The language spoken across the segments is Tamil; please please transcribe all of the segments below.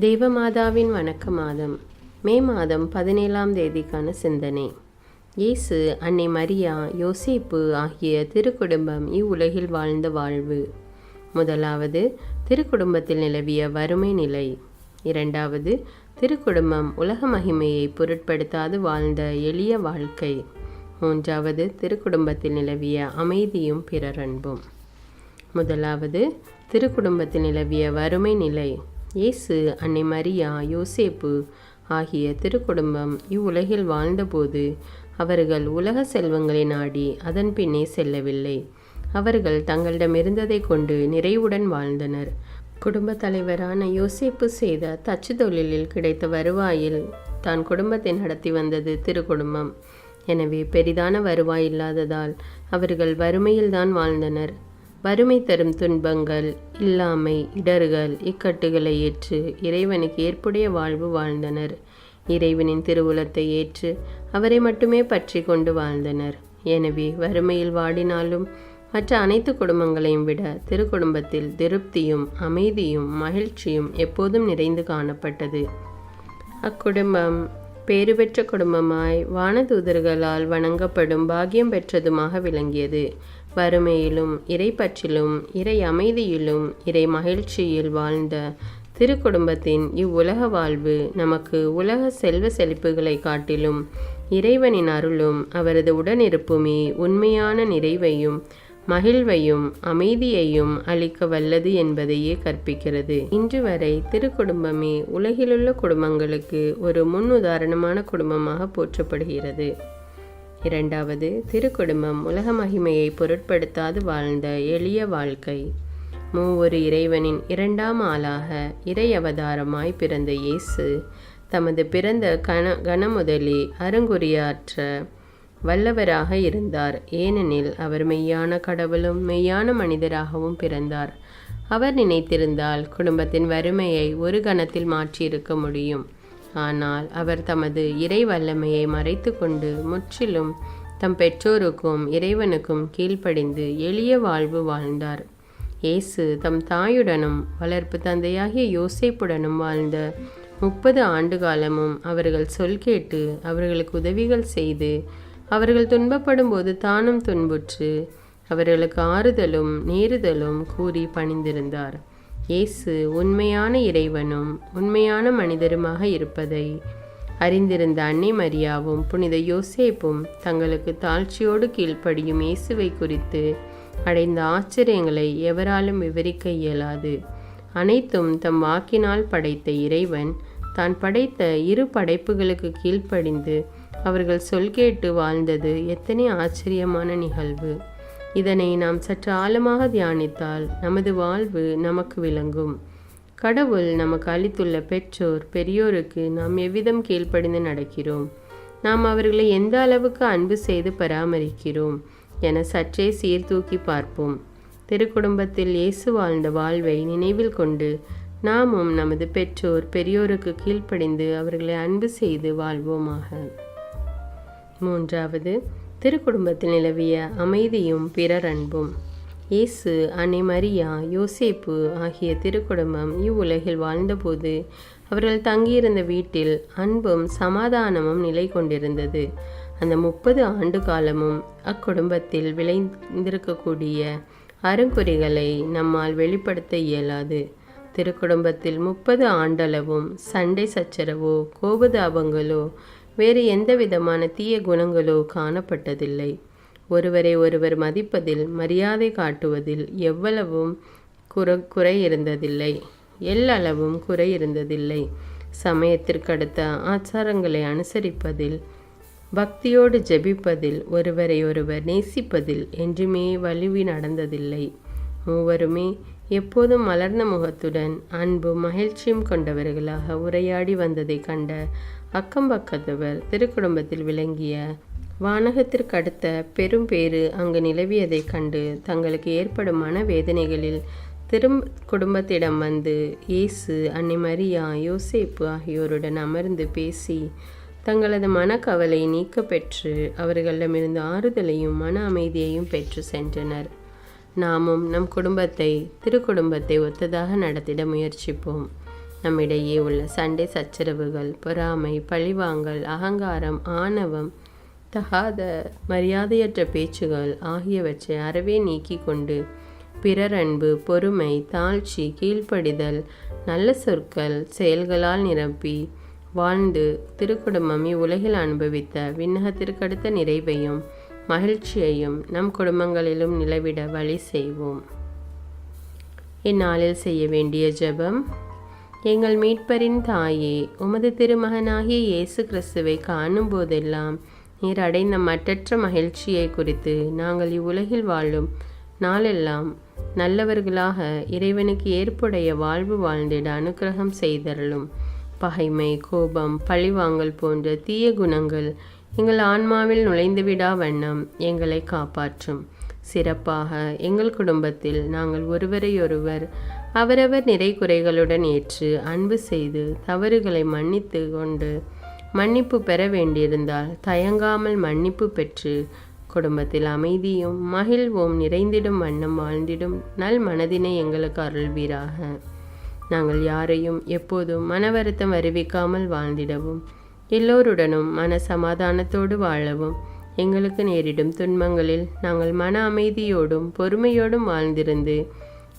தேவமாதாவின் வணக்க மாதம் மே மாதம் பதினேழாம் தேதிக்கான சிந்தனை. இயேசு அன்னை மரியா யோசேப்பு ஆகிய திருக்குடும்பம் இவ்வுலகில் வாழ்ந்த வாழ்வு. முதலாவது திருக்குடும்பத்தில் நிலவிய வறுமை நிலை. இரண்டாவது திருக்குடும்பம் உலக மகிமையை பொருட்படுத்தாது வாழ்ந்த எளிய வாழ்க்கை. மூன்றாவது திருக்குடும்பத்தில் நிலவிய அமைதியும் பிறரன்பும். முதலாவது திருக்குடும்பத்தில் நிலவிய வறுமை நிலை. இயேசு அன்னை மரியா யோசேப்பு ஆகிய திருக்குடும்பம் இவ்வுலகில் வாழ்ந்தபோது அவர்கள் உலக செல்வங்களை நாடி அதன் பின்னே செல்லவில்லை. அவர்கள் தங்களிடமிருந்ததை கொண்டு நிறைவுடன் வாழ்ந்தனர். குடும்ப தலைவரான யோசேப்பு செய்த தச்சு தொழிலில் கிடைத்த வருவாயில் தான் குடும்பத்தை நடத்தி வந்தது திருக்குடும்பம். எனவே பெரிதான வருவாய் இல்லாததால் அவர்கள் வறுமையில்தான் வாழ்ந்தனர். வறுமை தரும் துன்பங்கள் இல்லாமை இடர்கள் இக்கட்டுகளை ஏற்று இறைவனுக்கு ஏற்புடைய வாழ்வு வாழ்ந்தனர். இறைவனின் திருவுலத்தை ஏற்று அவரை மட்டுமே பற்றி கொண்டு வாழ்ந்தனர். எனவே வறுமையில் வாடினாலும் மற்ற அனைத்து குடும்பங்களையும் விட திருக்குடும்பத்தில் திருப்தியும் அமைதியும் மகிழ்ச்சியும் எப்போதும் நிறைந்து காணப்பட்டது. அக்குடும்பம் பேறு பெற்ற குடும்பமாய் வானதூதர்களால் வணங்கப்படும் பாக்கியம் பெற்றதுமாக விளங்கியது. வறுமையிலும் இறைப்பற்றிலும் இறை அமைதியிலும் இறை மகிழ்ச்சியில் வாழ்ந்த திருக்குடும்பத்தின் இவ்வுலக வாழ்வு நமக்கு உலக செல்வ செழிப்புகளை காட்டிலும் இறைவனின் அருளும் அவரது உடனிருப்புமே உண்மையான நிறைவையும் மகிழ்வையும் அமைதியையும் அளிக்க வல்லது என்பதையே கற்பிக்கிறது. இன்று வரை திருக்குடும்பமே உலகிலுள்ள குடும்பங்களுக்கு ஒரு முன் உதாரணமான குடும்பமாக போற்றப்படுகிறது. இரண்டாவது திருக்குடும்பம் உலக மகிமையை பொருட்படுத்தாது வாழ்ந்த எளிய வாழ்க்கை. மூவொரு இறைவனின் இரண்டாம் ஆளாக இறை அவதாரமாய் பிறந்த இயேசு தமது பிறந்த கன கனமுதலே அருங்குறியாற்ற வல்லவராக இருந்தார். ஏனெனில் அவர் மெய்யான கடவுளும் மெய்யான மனிதராகவும் பிறந்தார். அவர் நினைத்திருந்தால் குடும்பத்தின் வறுமையை ஒரு கணத்தில் மாற்றியிருக்க முடியும். ஆனால் அவர் தமது இறை வல்லமையை மறைத்து கொண்டு முற்றிலும் தம் பெற்றோருக்கும் இறைவனுக்கும் கீழ்ப்படிந்து எளிய வாழ்வு வாழ்ந்தார். இயேசு தம் தாயுடனும் வளர்ப்பு தந்தையாகிய யோசைப்புடனும் வாழ்ந்த முப்பது ஆண்டு காலமும் அவர்கள் சொல் கேட்டு அவர்களுக்கு உதவிகள் செய்து அவர்கள் துன்பப்படும் போது தானும் துன்புற்று அவர்களுக்கு ஆறுதலும் நேருதலும் கூறி பணிந்திருந்தார். இயேசு உண்மையான இறைவனும் உண்மையான மனிதருமாக இருப்பதை அறிந்திருந்த அன்னை மரியாவும் புனித யோசேப்பும் தங்களுக்கு தாழ்ச்சியோடு கீழ்ப்படியும் இயேசுவை குறித்து அடைந்த ஆச்சரியங்களை எவராலும் விவரிக்க இயலாது. அனைத்தும் தம் வாக்கினால் படைத்த இறைவன் தான் படைத்த இரு படைப்புகளுக்கு கீழ்ப்படிந்து அவர்கள் சொல் கேட்டு வாழ்ந்தது எத்தனை ஆச்சரியமான நிகழ்வு. இதனை நாம் சற்று ஆழமாக தியானித்தால் நமது வாழ்வு நமக்கு விளங்கும். கடவுள் நமக்கு அளித்துள்ள பெற்றோர் பெரியோருக்கு நாம் எவ்விதம் கீழ்ப்படிந்து நடக்கிறோம்? நாம் அவர்களை எந்த அளவுக்கு அன்பு செய்து பராமரிக்கிறோம் என சற்றே சீர்தூக்கி பார்ப்போம். திருக்குடும்பத்தில் இயேசு வாழ்ந்த வாழ்வை நினைவில் கொண்டு நாமும் நமது பெற்றோர் பெரியோருக்கு கீழ்ப்படிந்து அவர்களை அன்பு செய்து வாழ்வோமாக. மூன்றாவது திருக்குடும்பத்தில் நிலவிய அமைதியும் பிறர் அன்பும். இயேசு அன்னை மரியா யோசேப்பு ஆகிய திருக்குடும்பம் இவ்வுலகில் வாழ்ந்தபோது அவர்கள் தங்கியிருந்த வீட்டில் அன்பும் சமாதானமும் நிலை கொண்டிருந்தது. அந்த முப்பது ஆண்டு காலமும் அக்குடும்பத்தில் விளைந்திருக்கக்கூடிய அருங்குறிகளை நம்மால் வெளிப்படுத்த இயலாது. திருக்குடும்பத்தில் முப்பது ஆண்டளவும் சண்டை சச்சரவோ கோபதாபங்களோ வேறு எந்த விதமான தீய குணங்களோ காணப்பட்டதில்லை. ஒருவரை ஒருவர் மதிப்பதில் மரியாதை காட்டுவதில் எவ்வளவும் குற குறை இருந்ததில்லை எல்லளவும் குறை இருந்ததில்லை சமயத்திற்கடுத்த ஆச்சாரங்களை அனுசரிப்பதில் பக்தியோடு ஜெபிப்பதில் ஒருவரை ஒருவர் நேசிப்பதில் என்றுமே வலுவி நடந்ததில்லை. மூவருமே எப்போதும் மலர்ந்த முகத்துடன் அன்பும் மகிழ்ச்சியும் கொண்டவர்களாக உரையாடி வந்ததை கண்ட அக்கம் பக்கத்தவர் திருக்குடும்பத்தில் விளங்கிய வானகத்திற்கு அடுத்த பெரும் பேறு அங்கு நிலவியதைக் கண்டு தங்களுக்கு ஏற்படும் மனவேதனைகளில் திரும் குடும்பத்திடம் வந்து இயேசு அன்னை மரியா யோசேப்பு ஆகியோருடன் அமர்ந்து பேசி தங்களது மனக்கவலை நீக்க பெற்று அவர்களிடமிருந்து ஆறுதலையும் மன அமைதியையும் பெற்று சென்றனர். நாமும் நம் குடும்பத்தை திருக்குடும்பத்தை ஒத்ததாக நடத்திட முயற்சிப்போம். நம்மிடையே உள்ள சண்டை சச்சரவுகள் பொறாமை பழிவாங்கல் அகங்காரம் ஆணவம் தகாத மரியாதையற்ற பேச்சுகள் ஆகியவற்றை அறவே நீக்கி கொண்டு பிறர் அன்பு பொறுமை தாழ்ச்சி கீழ்ப்படிதல் நல்ல சொற்கள் செயல்களால் நிரப்பி வாழ்ந்து திருக்குடும்பம் இவ்வுலகில் அனுபவித்த விண்ணகத்திற்கடுத்த நிறைவையும் மகிழ்ச்சியையும் நம் குடும்பங்களிலும் நிலவிட வழி செய்வோம். இந்நாளில் செய்ய வேண்டிய ஜெபம் எங்கள் மீட்பரின் தாயே உமது திருமகனாகிய இயேசு கிறிஸ்துவை காணும் போதெல்லாம் நீர் அடைந்த மற்றற்ற மகிழ்ச்சியை குறித்து நாங்கள் இவ்வுலகில் வாழும் நாளெல்லாம் நல்லவர்களாக இறைவனுக்கு ஏற்புடைய வாழ்வு வாழ்ந்திட அனுக்கிரகம் செய்தருளும். பகைமை கோபம் பழிவாங்கல் போன்ற தீய குணங்கள் எங்கள் ஆன்மாவில் நுழைந்துவிடா வண்ணம் எங்களை காப்பாற்றும். சிறப்பாக எங்கள் குடும்பத்தில் நாங்கள் ஒருவரையொருவர் அவரவர் நிறை குறைகளுடன் ஏற்று அன்பு செய்து தவறுகளை மன்னித்து கொண்டு மன்னிப்பு பெற வேண்டியிருந்தால் தயங்காமல் மன்னிப்பு பெற்று குடும்பத்தில் அமைதியும் மகிழ்வும் நிறைந்திடும் வண்ணம் வாழ்ந்திடும் நல் மனதினை எங்களுக்கு அருள்வீராக. நாங்கள் யாரையும் எப்போதும் மன வருத்தம் அறிவிக்காமல் வாழ்ந்திடவும் எல்லோருடனும் மன சமாதானத்தோடு வாழவும். எங்களுக்கு நேரிடும் துன்பங்களில் நாங்கள் மன அமைதியோடும் பொறுமையோடும் வாழ்ந்திருந்து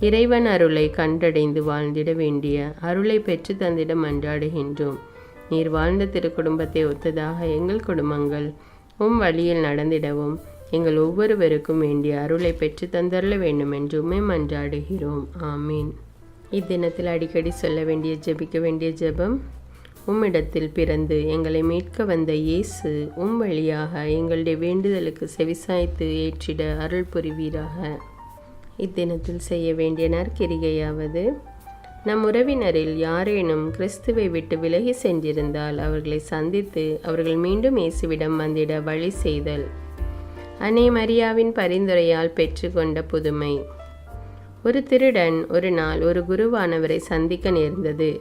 இறைவன் அருளை கண்டடைந்து வாழ்ந்திட வேண்டிய அருளை பெற்று தந்திட மன்றாடுகின்றோம் நீர் வாழ்ந்த திருக்குடும்பத்தை ஒத்ததாக எங்கள் குடும்பங்கள் உம் வழியில் நடந்திடவும் எங்கள் ஒவ்வொருவருக்கும் வேண்டிய அருளை பெற்று தந்தரல வேண்டும் என்று மன்றாடுகிறோம். ஆமீன். இத்தினத்தில் அடிக்கடி சொல்ல வேண்டிய ஜெபிக்க வேண்டிய ஜெபம் உம்மிடத்தில் பிறந்து எங்களை மீட்க வந்த இயேசு உம் வழியாக எங்களுடைய வேண்டுதலுக்கு செவிசாய்த்து ஏற்றிட அருள் புரிவீராக. இத்தினத்தில் செய்ய வேண்டிய நற்கிரிகையாவது நம் உறவினரில் யாரேனும் கிறிஸ்துவை விட்டு விலகி சென்றிருந்தால் அவர்களை சந்தித்து அவர்கள் மீண்டும் இயேசுவிடம் வந்திட வழி செய்தல். அன்னை மரியாவின் பரிந்துரையால் பெற்றுக்கொண்ட புதுமை. ஒரு திருடன் ஒரு நாள் ஒரு குருவானவரை சந்திக்க நேர்ந்தது.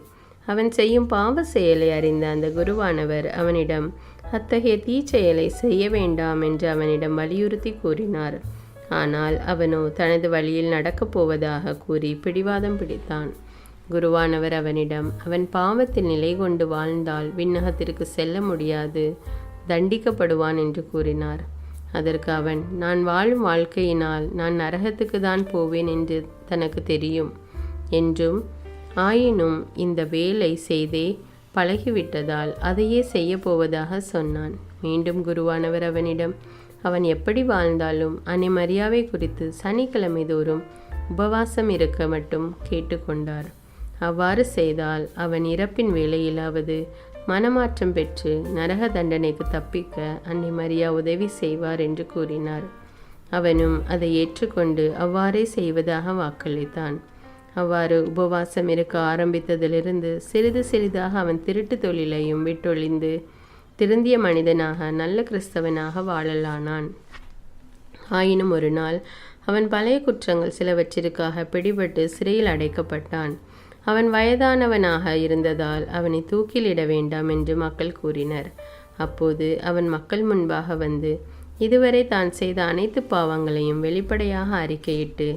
அவன் செய்யும் பாவ செயலை அறிந்த அந்த குருவானவர் அவனிடம் அத்தகைய தீச்செயலை செய்ய வேண்டாம் என்று அவனிடம் வலியுறுத்தி கூறினார். ஆனால் அவனோ தனது வழியில் நடக்கப் போவதாக கூறி பிடிவாதம் பிடித்தான். குருவானவர் அவனிடம் அவன் பாவத்தில் நிலை கொண்டு வாழ்ந்தால் விண்ணகத்திற்கு செல்ல முடியாது தண்டிக்கப்படுவான் என்று கூறினார். அதற்கு அவன் நான் வாழும் வாழ்க்கையினால் நான் நரகத்துக்கு தான் போவேன் என்று தனக்கு தெரியும் என்றும் ஆயினும் இந்த வேலை செய்தே பழகிவிட்டதால் அதையே செய்யப்போவதாக சொன்னான். மீண்டும் குருவானவர் அவனிடம் அவன் எப்படி வாழ்ந்தாலும் அன்னை மரியாவை குறித்து சனிக்கிழமை தோறும் உபவாசம் இருக்க மட்டும் கேட்டுக்கொண்டார் அவ்வாறு செய்தால் அவன் இறப்பின் வேளையிலாவது மனமாற்றம் பெற்று நரக தண்டனைக்கு தப்பிக்க அன்னை மரியா உதவி செய்வார் என்று கூறினார். அவனும் அதை ஏற்றுக்கொண்டு அவ்வாறே செய்வதாக வாக்களித்தான். அவ்வாறு உபவாசம் இருக்க ஆரம்பித்ததிலிருந்து சிறிது சிறிதாக அவன் திருட்டு தொழிலையும் விட்டொழிந்து திருந்திய மனிதனாக நல்ல கிறிஸ்தவனாக வாழலானான். ஆயினும் ஒரு நாள் அவன் பழைய குற்றங்கள் சிலவற்றிற்காக பிடிபட்டு சிறையில் அடைக்கப்பட்டான். அவன் வயதானவனாக இருந்ததால் அவனை தூக்கிலிட வேண்டாம் என்று மக்கள் கூறினர். அப்போது அவன் மக்கள் முன்பாக வந்து இதுவரை தான் செய்த அனைத்து பாவங்களையும் வெளிப்படையாக அறிக்கையிட்டு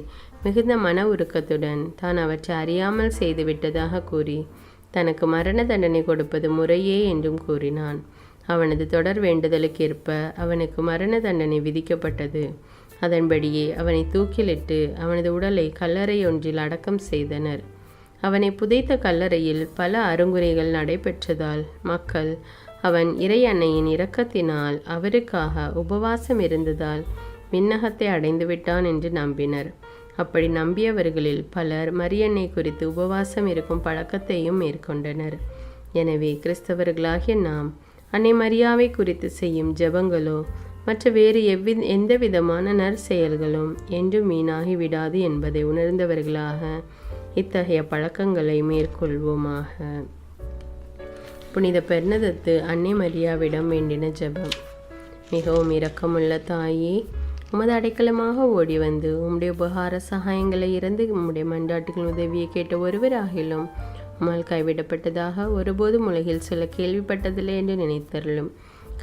மிகுந்த மன உருக்கத்துடன் தான் அவற்றை அறியாமல் செய்துவிட்டதாக கூறி தனக்கு மரண தண்டனை கொடுப்பது முறையே என்றும் கூறினான். அவனது தொடர் வேண்டுதலுக்கேற்ப அவனுக்கு மரண தண்டனை விதிக்கப்பட்டது. அதன்படியே அவனை தூக்கிலிட்டு அவனது உடலை கல்லறை ஒன்றில் அடக்கம் செய்தனர். அவனை புதைத்த கல்லறையில் பல அருங்குறைகள் நடைபெற்றதால் மக்கள் அவன் இறை அன்னையின் இரக்கத்தினால் அவருக்காக உபவாசம் இருந்ததால் விண்ணகத்தை அடைந்து விட்டான் என்று நம்பினர். அப்படி நம்பியவர்களில் பலர் மரியன்னை குறித்து உபவாசம் இருக்கும் பழக்கத்தையும் மேற்கொண்டனர். எனவே கிறிஸ்தவர்களாகிய நாம் அன்னை மரியாவை குறித்து செய்யும் ஜெபங்களோ மற்ற வேறு எவ்வி எந்த விதமான நற்செயல்களும் என்றும் வீணாகி விடாது என்பதை உணர்ந்தவர்களாக இத்தகைய பழக்கங்களை மேற்கொள்வோமாக. புனித பெர்னதத்து அன்னை மரியாவிடம் வேண்டின ஜெபம். மிகவும் இரக்கமுள்ள தாயே உமது அடைக்கலமாக ஓடி வந்து உம்முடைய உபகார சகாயங்களை இறந்து உம்முடைய மண்டாட்டுகள் உதவியை கேட்ட ஒருவராகிலும் உம்மால் கைவிடப்பட்டதாக ஒருபோதும் உலகில் சொல்ல கேள்விப்பட்டதில்லை என்று நினைத்தருளும்.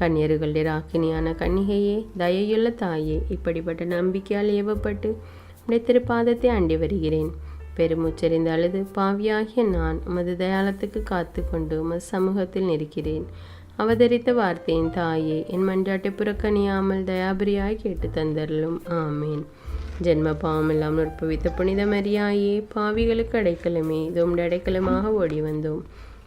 கன்னியர்களுடைய ராக்கினியான கன்னிகையே தயையுள்ள தாயே இப்படிப்பட்ட நம்பிக்கையால் ஏவப்பட்டு உடைய திருப்பாதத்தை அண்டி வருகிறேன். பெருமூச்சறிந்த அழுது பாவியாகிய நான் உமது தயாளத்துக்கு காத்து கொண்டு உமது சமூகத்தில் நிற்கிறேன். அவதரித்த வார்த்தையின் தாயே என் மன்றாட்டை புறக்கணியாமல் தயாபரியாய் கேட்டு தந்தருளும். ஆமேன். ஜென்ம பாவமெல்லாம் நுட்பவித்த புனித மரியாயே பாவிகளுக்கு அடைக்கலமே இதோம் அடைக்கலமாக ஓடி வந்தோம்.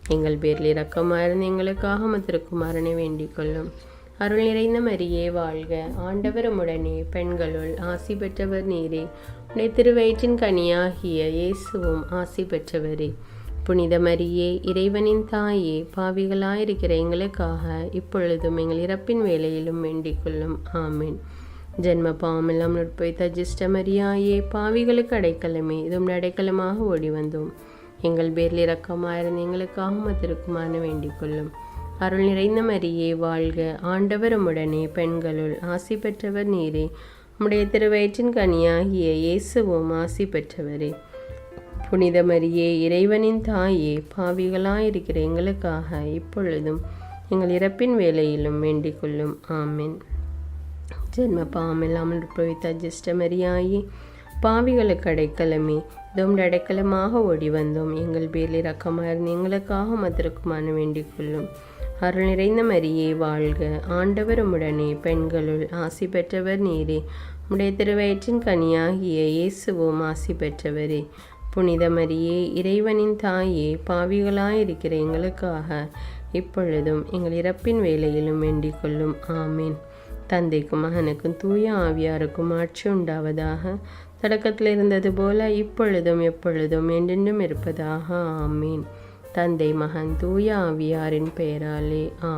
எங்கள் பேரில் இரக்கமாயிருந்து எங்களுக்காக மத்திருக்குமாறனை வேண்டிக் கொள்ளும். அருள் நிறைந்த மரியே வாழ்க. ஆண்டவரமுடனே பெண்களுள் ஆசி பெற்றவர் நீரே. உடைய திருவயிற்றின் கனியாகிய இயேசுவும் ஆசி பெற்றவரே. புனித மரியே இறைவனின் தாயே பாவிகளாயிருக்கிற எங்களுக்காக இப்பொழுதும் எங்கள் இறப்பின் வேலையிலும் வேண்டிக் கொள்ளும். ஆமீன். ஜென்ம பாவமெல்லாம் நுட்பைத்த ஜிஷ்ட மரியாயே பாவிகளுக்கு அடைக்கலமே இதுவும் அடைக்கலமாக ஓடி வந்தோம். எங்கள் பேரில் இரக்கமாயிருந்து எங்களுக்காக மத்திருக்குமான வேண்டிக் கொள்ளும். அருள் நிறைந்த மரியே வாழ்க. ஆண்டவரும் உடனே பெண்களுள் ஆசி பெற்றவர் நீரே. உம்முடைய திருவயிற்றின் கனியாகிய இயேசுவும் ஆசி பெற்றவரே. புனித மரியே இறைவனின் தாயே பாவிகளாயிருக்கிற எங்களுக்காக இப்பொழுதும் எங்கள் இறப்பின் வேலையிலும் வேண்டிக் கொள்ளும். ஆமென். ஜென்ம பாவமில்லாமல் பிரவித்த ஜிஷ்ட மரியாயே பாவிகளுக்கு அடைக்கலமே. இதோம் அடைக்கலமாக ஓடி வந்தோம். எங்கள் பேரில் ரக்கமாயிருந்து எங்களுக்காக மத்திருக்குமான வேண்டிக் கொள்ளும். அருள் நிறைந்த மரியே வாழ்க. ஆண்டவர் உடனே பெண்களுள் ஆசி பெற்றவர் நீரே. உடைய திருவயிற்றின் கனியாகிய இயேசுவும் ஆசி பெற்றவரே. புனித மரியே இறைவனின் தாயே பாவிகளாயிருக்கிற எங்களுக்காக இப்பொழுதும் எங்கள் இறப்பின் வேலையிலும் வேண்டிக் கொள்ளும். ஆமீன். தந்தைக்கும் மகனுக்கும் தூய ஆவியாருக்கும் ஆட்சி உண்டாவதாக. தொடக்கத்தில் இருந்தது போல இப்பொழுதும் எப்பொழுதும் என்றென்றும் இருப்பதாக. ஆமீன். தந்தை மகன் தூய ஆவியாரின் பெயராலே ஆ